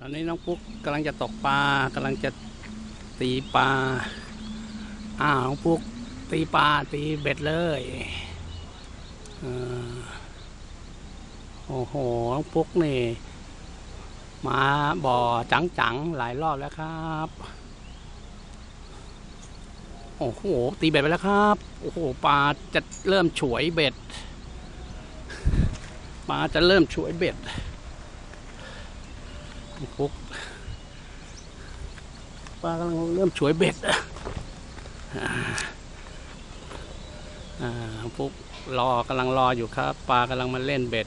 ตอนนี้น้องปุ๊กกำลังจะตกปลากำลังจะตีปลาอ้าวน้องปุ๊กตีปลาตีเบ็ดเลยอโอ้โหน้องปุ๊กนี่ มาบ่อจังๆหลายรอบแล้วครับโอ้โหตีเบ็ดไปแล้วครับ โอ้โหปลาจะเริ่มฉวยเบ็ดปลาจะเริ่มฉวยเบ็ด ปุ๊กปลากำลังเริ่มฉวยเบ็ดอ่าปุ๊กรอกำลังรออยู่ครับปลากำลังมาเล่นเบ็ด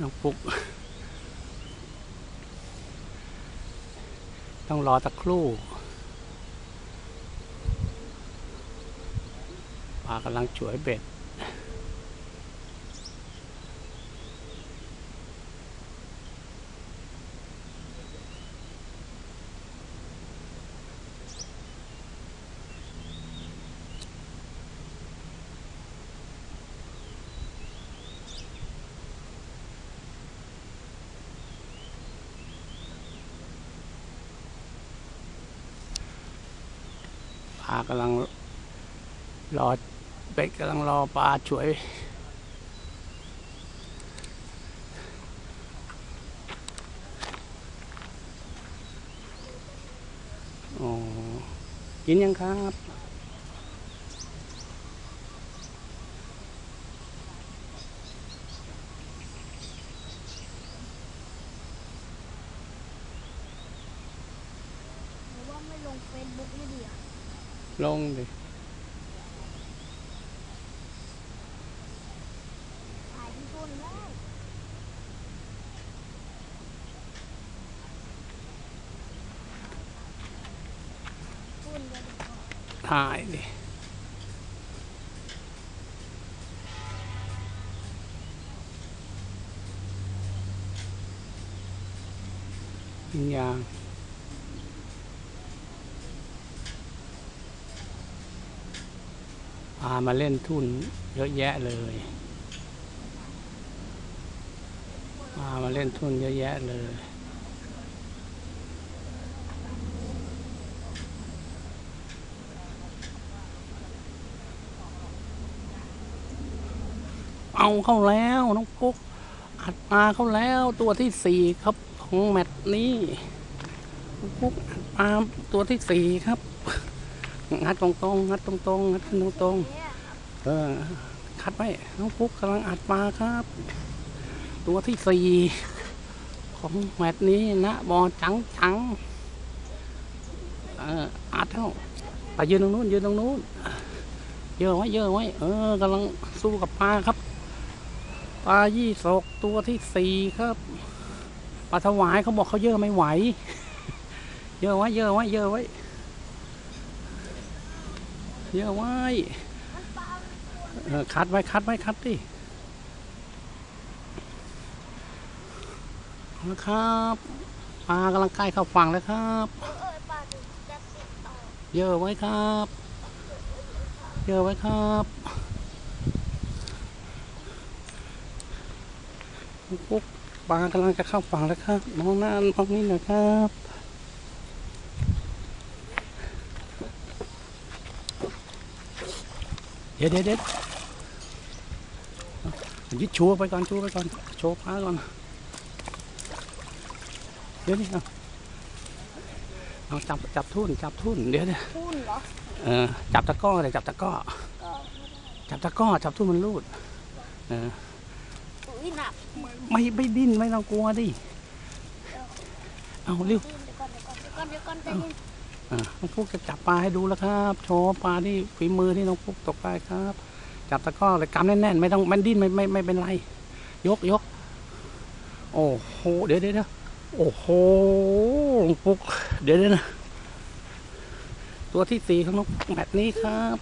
น้องปุ๊กต้องรอสักครู่ปลากำลังฉวยเบ็ดากำลังรอเบ็ดกำลังรอปลาช่วยอ๋อกินยังครับว่าไม่ลงเฟซบุ๊กไม่ดีอะ ลงดิถ่ายที่ต้นได้ต้นก็ดีกว่า ถ่ายดิ กินยาง พามาเล่นทุ่นเยอะแยะเลยพามาเล่นทุ่นเยอะแยะเลยเอาเข้าแล้วน้องปุ๊กอัดมาเข้าแล้วตัวที่สี่ครับของแมตช์นี้น้องปุ๊กอัดมาตัวที่สี่ครับ งัดตรงๆงัดตรงๆงัดขึ้นตรงเนี่ยๆเออคัดไว้น้องปุ๊กกำลังอัดมาครับ ตัวที่สี่ของแมตช์นี้นะบอจังจังเอออัดเท่าไปยืนตรงนู้นยืนตรงนู้นเยอะไว้เยอะไว้เออกำลังสู้กับปลาครับปลายี่สกตัวที่สี่ครับปลาถวายเขาบอกเขาเยอะไม่ไหว เยอะไว้เยอะไว้เยอะไว้ เยอะไว้เออคัดไว้คัดไว้คัดดิเอาละครับปลากำลังใกล้เข้าฝั่งแล้วครับ เยอะไว้ครับ เยอะไว้ครับปุ๊กปลากำลังจะเข้าฝั่งแล้วครับมองหน้ามองนี่หน่อยครับ เดี๋ยวเดี๋ยวเดี๋ยวยึดชูไปก่อนชูไปก่อนโชว์ปลาก่อนเดี๋ยวนี่เอาเอาจับจับทุ่นจับทุ่นเดี๋ยวเดี๋ยวทุ่นเหรอเออจับตะกร้อเลยจับตะกร้อก็จับตะกร้อจับทุ่นมันรูดเอออุ้ยหนักไม่ไม่ดิ้นไม่ต้องกลัวดิเอาเร็วเดี๋ยวก่อนเดี๋ยวก่อนเดี๋ยวก่อนเดี๋ยวก่อนใจเย็ น้องฟุกจะจับปลาให้ดูแล้วครับโชว์ปลาที่ฝีมือที่น้องฟุกตกได้ครับ จับตะก้อเลยกำแน่นๆไม่ต้องมันดิ้นไม่ไม่ไม่เป็นไร ยกยกโอ้โหเดี๋ยวเดี๋ยวโอ้โหน้องฟุกเดี๋ยวเดี๋ยวนะตัวที่สี่ของน้องแมตนี้ครับ